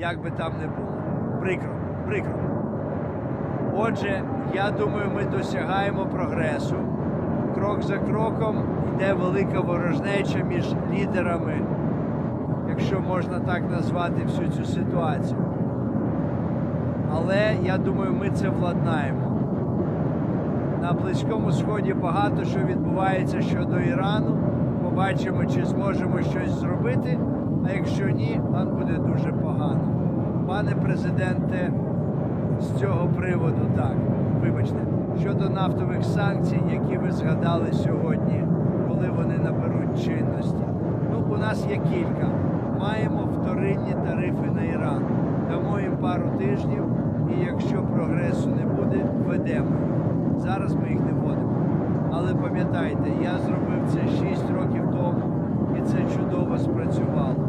як би там не було. Прикро, прикро. Отже, я думаю, ми досягаємо прогресу. Крок за кроком йде велика ворожнеча між лідерами, якщо можна так назвати всю цю ситуацію. Але я думаю, ми це владнаємо. На Близькому Сході багато що відбувається щодо Ірану. Побачимо, чи зможемо щось зробити. А якщо ні, нам буде дуже погано. Пане президенте, з цього приводу так. Вибачте, щодо нафтових санкцій, які ви згадали сьогодні, коли вони наберуть чинності. Ну, у нас є кілька. Маємо вторинні тарифи на Іран. Дамо їм пару тижнів, і якщо прогресу не буде, введемо. Зараз ми їх не вводимо. Але пам'ятайте, я зробив це 6 років тому, і це чудово спрацювало.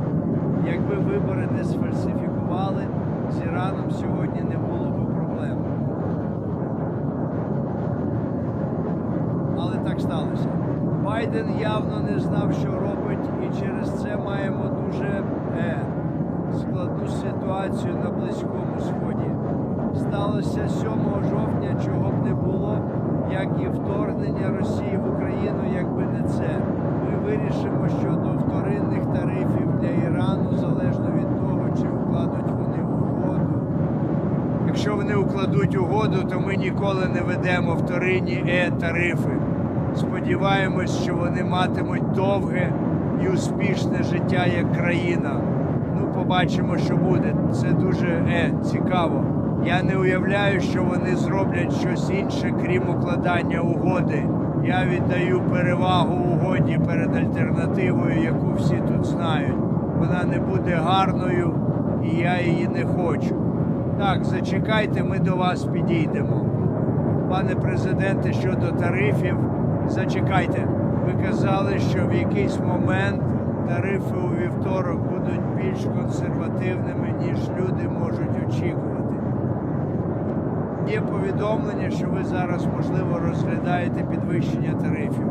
Вибори не сфальсифікували, з Іраном сьогодні не було б проблем. Але так сталося. Байден явно не знав, що робить, і через це маємо дуже е, складну ситуацію на Близькому Сході. Сталося 7 жовтня, чого б не було, як і вторгнення Росії в Україну, якби не це. Вирішимо щодо вторинних тарифів для Ірану залежно від того, чи укладуть вони угоду. Якщо вони укладуть угоду, то ми ніколи не ведемо вторинні е-тарифи. Сподіваємось, що вони матимуть довге і успішне життя як країна. Ну, побачимо, що буде. Це дуже е, цікаво. Я не уявляю, що вони зроблять щось інше, крім укладання угоди. Я віддаю перевагу угоді перед альтернативою, яку всі тут знають. Вона не буде гарною, і я її не хочу. Так, зачекайте, ми до вас підійдемо. Пане президенте, щодо тарифів, зачекайте. Ви казали, що в якийсь момент тарифи у вівторок будуть більш консервативними, ніж люди можуть очікувати. Є повідомлення, що ви зараз, можливо, розглядаєте підвищення тарифів.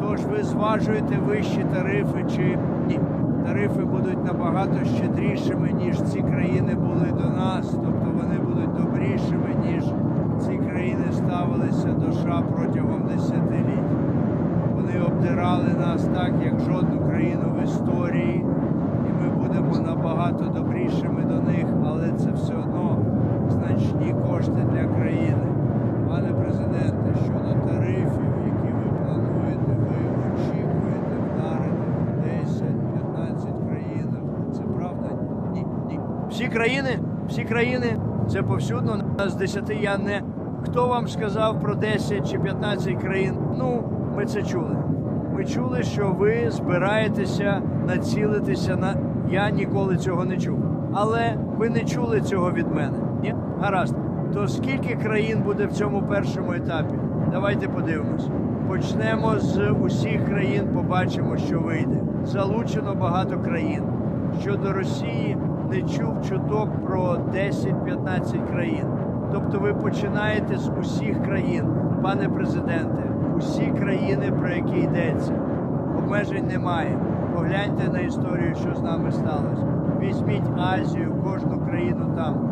Тож ви зважуєте вищі тарифи чи ні? Тарифи будуть набагато щедрішими, ніж ці країни були до нас, тобто вони будуть добрішими, ніж ці країни ставилися до США протягом десятиліть. Вони обдирали нас так, як жодну країну в історії, і ми будемо набагато добрішими до них, але це все одно значні кошти для країни. Пане президенте, щодо тарифів, які ви плануєте, ви очікуєте вдарити в 10-15 країнах. Це правда? Ні, ні. Всі країни, всі країни, це повсюдно. З 10 я не. Хто вам сказав про 10 чи 15 країн? Ну, ми це чули. Ми чули, що ви збираєтеся націлитися на. Я ніколи цього не чув. Але ви не чули цього від мене. Ні? Гаразд. То скільки країн буде в цьому першому етапі? Давайте подивимось. Почнемо з усіх країн, побачимо, що вийде. Залучено багато країн. Щодо Росії не чув чуток про 10-15 країн. Тобто ви починаєте з усіх країн, пане президенте, усі країни, про які йдеться. Обмежень немає. Погляньте на історію, що з нами сталося. Візьміть Азію, кожну країну там.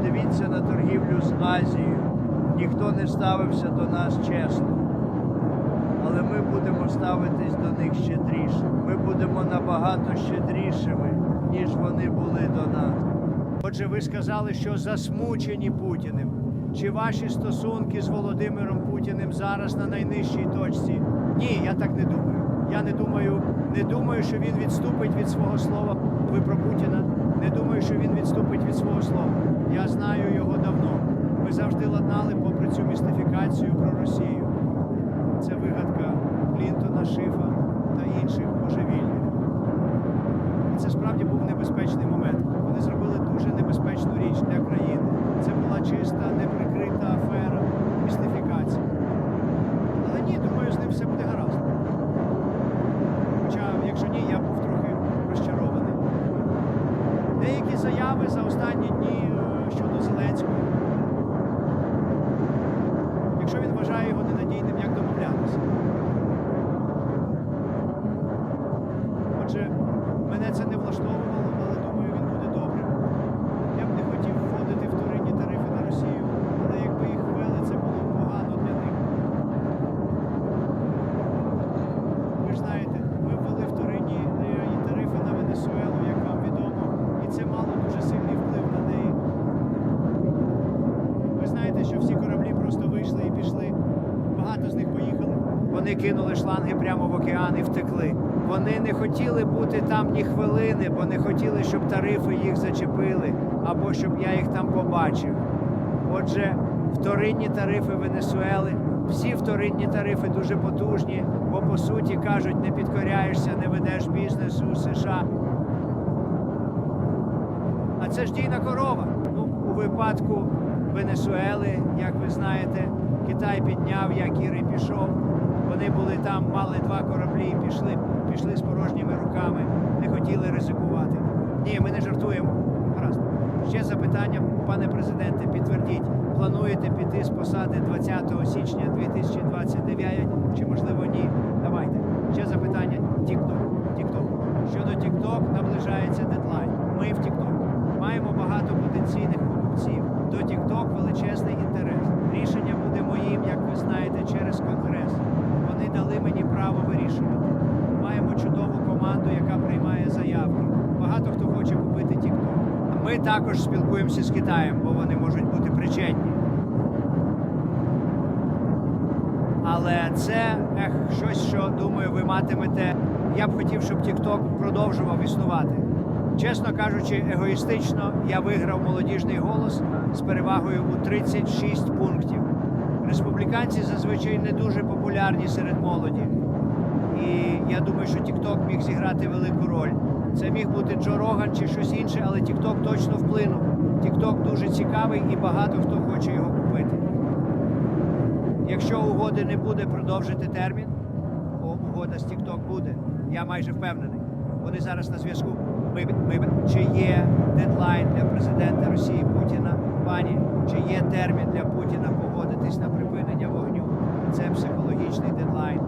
Подивіться на торгівлю з Азією. Ніхто не ставився до нас чесно. Але ми будемо ставитись до них щедріше. Ми будемо набагато щедрішими, ніж вони були до нас. Отже, ви сказали, що засмучені Путіним. Чи ваші стосунки з Володимиром Путіним зараз на найнижчій точці? Ні, я так не думаю. Я не думаю, не думаю, що він відступить від свого слова. Ви про Путіна. Не думаю, що він відступить від свого слова. Я знаю його давно. Ми завжди ладнали попри цю містифікацію про Росію. Це вигадка Клінтона, Шифа та інших божевільних. І це справді був небезпечний момент. Вони зробили дуже небезпечну річ для країни. Це була чиста, неприкрита афера, містифікація. Але ні, думаю, з ним все буде гаразд. Хоча, якщо ні, я був трохи розчарований. Деякі заяви за останні дні е, щодо Зеленського. Якщо його ненадійним, як домовлятися. Отже, мене це не влаштовувало, але думаю, він буде добрим. Вони кинули шланги прямо в океан і втекли. Вони не хотіли бути там ні хвилини, бо не хотіли, щоб тарифи їх зачепили або щоб я їх там побачив. Отже, вторинні тарифи Венесуели, всі вторинні тарифи дуже потужні, бо по суті кажуть, не підкоряєшся, не ведеш бізнес у США. А це ж дійна корова. Ну, у випадку Венесуели, як ви знаєте, Китай підняв, як Іри пішов. Вони були там, мали два кораблі і пішли, пішли з порожніми руками, не хотіли ризикувати. Ні, ми не жартуємо. Гаразд. Ще запитання, пане президенте, підтвердіть, плануєте піти з посади 20 січня 2029 чи можливо ні? Давайте. Ще запитання. TikTok. TikTok. Щодо TikTok, наближається дедлайн. Ми в TikTok. Маємо багато потенційних покупців. До TikTok величезний інтерес. Рішення буде моїм, як ви знаєте, через конгрес. Вони дали мені право вирішувати. Маємо чудову команду, яка приймає заявки. Багато хто хоче купити TikTok. Ми також спілкуємося з Китаєм, бо вони можуть бути причетні. Але це ех, щось, що думаю, ви матимете. Я б хотів, щоб TikTok продовжував існувати. Чесно кажучи, егоїстично я виграв молодіжний голос з перевагою у 36 пунктів. Республіканці зазвичай не дуже популярні серед молоді. І я думаю, що TikTok міг зіграти велику роль. Це міг бути Джо Роган чи щось інше, але TikTok точно вплинув. TikTok дуже цікавий і багато хто хоче його купити. Якщо угоди не буде продовжити термін, бо угода з TikTok буде, я майже впевнений. Вони зараз на зв'язку. Ми, ми, чи є дедлайн для президента Росії Путіна? Пані, чи є термін для Путіна погодитись на припинення вогню? Це психологічний дедлайн.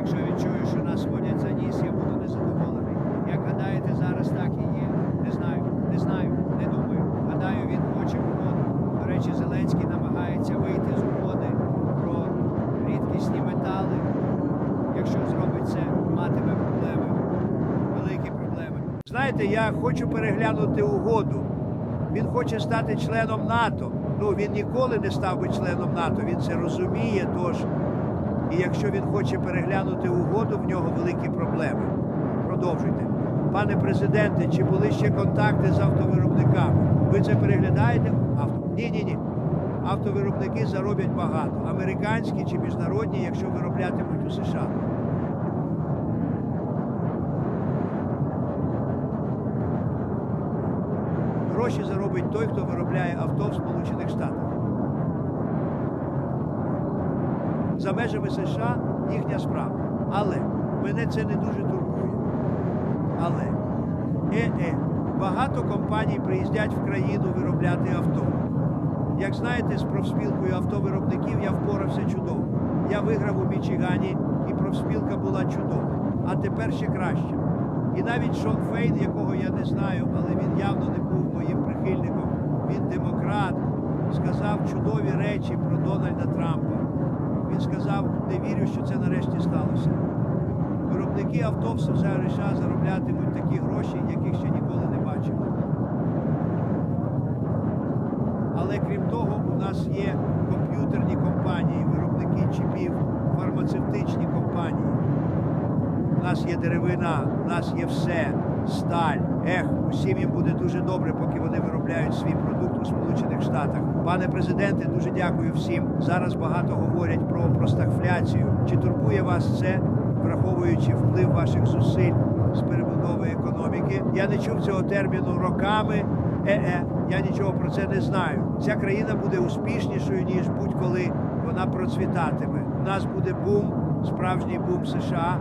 Якщо відчую, що нас водять за ніс, я буду незадоволений. Як гадаєте, зараз так і є? Не знаю, не знаю, не думаю. Гадаю, він хоче угоду. До речі, Зеленський намагається вийти з угоди про рідкісні метали. Якщо зробить це, матиме проблеми, великі проблеми. Знаєте, я хочу переглянути угоду. Він хоче стати членом НАТО. Ну він ніколи не став би членом НАТО. Він це розуміє. Тож, і якщо він хоче переглянути угоду, в нього великі проблеми. Продовжуйте. Пане президенте, чи були ще контакти з автовиробниками? Ви це переглядаєте? Авто. Ні, ні, ні. Автовиробники зароблять багато. Американські чи міжнародні, якщо вироблятимуть у США. Гроші заробить той, хто виробляє авто в Сполучених Штатах. За межами США їхня справа. Але мене це не дуже турбує. Але е-е, багато компаній приїздять в країну виробляти авто. Як знаєте, з профспілкою автовиробників я впорався чудово. Я виграв у Мічигані, і профспілка була чудова. А тепер ще краще. І навіть Шон Фейн, якого я не знаю, але він явно не був моїм прихильником, він демократ, сказав чудові речі про Дональда Трампа. Сказав, не вірю, що це нарешті сталося. Виробники авто в США зароблятимуть такі гроші, яких ще ніколи не бачили. Але крім того, у нас є комп'ютерні компанії, виробники чіпів, фармацевтичні компанії. У нас є деревина, у нас є все, сталь. Ех, усім їм буде дуже добре, поки вони виробляють свій продукт у Сполучених Штатах. Пане президенте, дуже дякую всім. Зараз багато говорять про простагфляцію. Чи турбує вас це, враховуючи вплив ваших зусиль з перебудови економіки? Я не чув цього терміну роками. Е-е, я нічого про це не знаю. Ця країна буде успішнішою ніж будь-коли вона процвітатиме. У нас буде бум, справжній бум США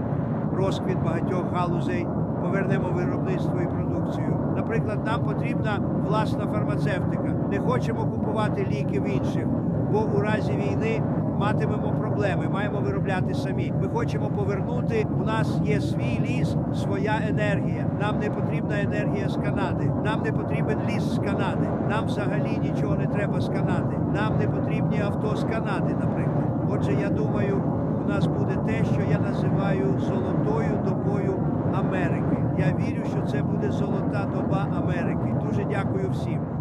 розквіт багатьох галузей, повернемо виробництво і продукцію. Наприклад, нам потрібна власна фармацевтика. Не хочемо купувати ліки в інших, бо у разі війни матимемо проблеми, маємо виробляти самі. Ми хочемо повернути. У нас є свій ліс, своя енергія. Нам не потрібна енергія з Канади. Нам не потрібен ліс з Канади. Нам взагалі нічого не треба з Канади. Нам не потрібні авто з Канади, наприклад. Отже, я думаю, у нас буде те, що я називаю золотою я вірю, що це буде золота доба Америки. Дуже дякую всім.